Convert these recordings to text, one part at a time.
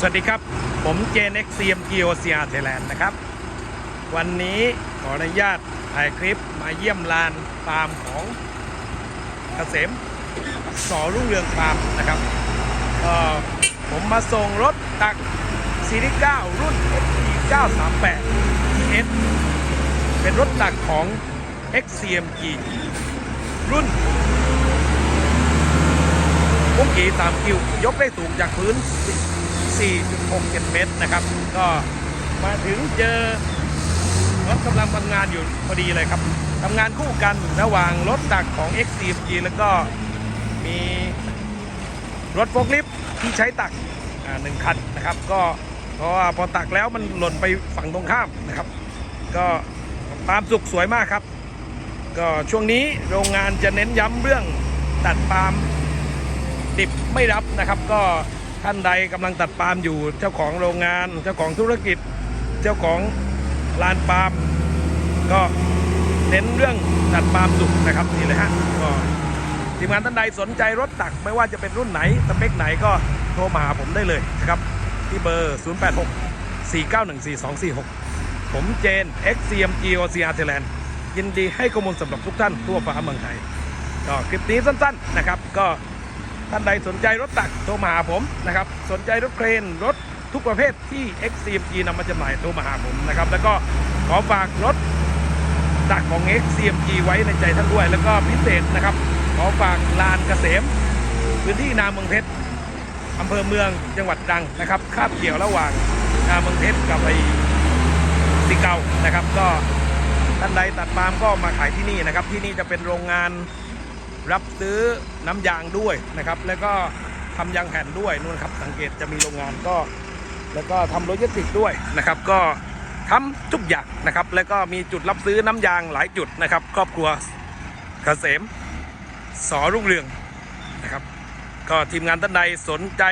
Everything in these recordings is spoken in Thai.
สวัสดีครับ ผมเจน x c m g o c r Thailand นนะครับ วันนี้ขออนุญาตถ่ายคลิปมาเยี่ยมลานฟาร์มของเกษมสอรุ่งเรืองฟาร์มนะครับผมมาส่งรถตักซีรีส์9รุ่น FT 938 S เป็นรถตักของ XCMG รุ่นพุ่งกี่3คิวยกได้สูงจากพื้น 4.67 เมตรนะครับ ก็มาถึงเจอรถกำลังทำงานอยู่พอดีเลยครับทำงานคู่กันระหว่างรถตักของ XCMG แล้วก็มีรถโฟล์คลิฟที่ใช้ตักหนึ่งคันนะครับ ก็เพราะว่าพอตักแล้วมันหล่นไปฝั่งตรงข้ามนะครับ ก็ปาล์มสุกสวยมากครับ ก็ช่วงนี้โรงงานจะเน้นย้ำเรื่องตัดปาล์มดิบไม่รับนะครับ ก็ ท่านใดกำลังตัดปาล์มอยู่ เจ้าของโรงงาน เจ้าของธุรกิจ เจ้าของลานปาล์มก็เน้นเรื่องตัดปาล์มสุกนะครับนี่เลยฮะก็ทีมงานท่านใดสนใจรถตักไม่ว่าจะเป็นรุ่นไหนสเปคไหนก็โทรมาหาผมได้เลยนะครับที่เบอร์ 086 491 4246 ผมเจน XCMG OCR Thailand ยินดีให้ข้อมูลสำหรับทุกท่านทั่วฟ้าเมืองไทยก็คลิปนี้สั้นๆนะครับก็ ท่านใดสนใจรถตักโทรมาหาผมนะครับ สนใจรถเครนรถทุกประเภทที่ XCMG นำมาจำหน่ายโทรมาหาผมนะครับ แล้วก็ขอฝากรถตักของ XCMG ไว้ในใจท่านด้วย แล้วก็พิเศษนะครับ ขอฝากลานเกษม พื้นที่นาเมืองเพชรอำเภอเมืองจังหวัดตรังนะครับคาบเกี่ยวระหว่างนาเมืองเพชรกับไอสิเกานะครับ ก็ท่านใดตัดปาล์มก็มาขายที่นี่นะครับ ที่นี่จะเป็นโรงงาน รับซื้อน้ำยางด้วยนะครับ แล้วก็ทำยางแผ่นด้วยนู่นครับ สังเกตจะมีโรงงานก็ แล้วก็ทำโลจิสติกส์ด้วยนะครับ ก็ทำทุกอย่างนะครับ แล้วก็มีจุดรับซื้อน้ำยางหลายจุดนะครับ ครอบครัวเกษมสอรุ่งเรืองนะครับ ก็ทีมงานท่านใดสนใจ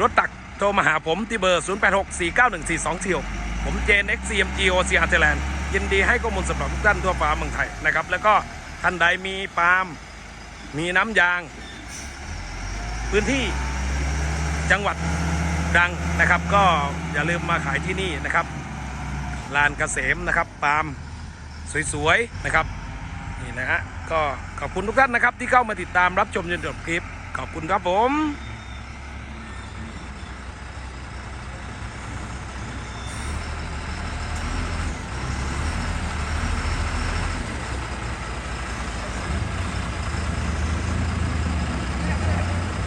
รถตักโทรมาหาผมที่เบอร์ 0864914246 ผมเจน XCMG OCR Thailand ยินดีให้ข้อมูลสำหรับทุกท่านทั่วฟ้าเมืองไทยนะครับ แล้วก็ท่านใดมีปาล์ม มีน้ำยาง พื้นที่จังหวัดดังนะครับ ก็อย่าลืมมาขายที่นี่นะครับลานเกษมนะครับปาล์มสวยๆนะครับนี่นะฮะก็ขอบคุณทุกท่านนะครับที่เข้ามาติดตามรับชมจนจบคลิป ขอบคุณครับผม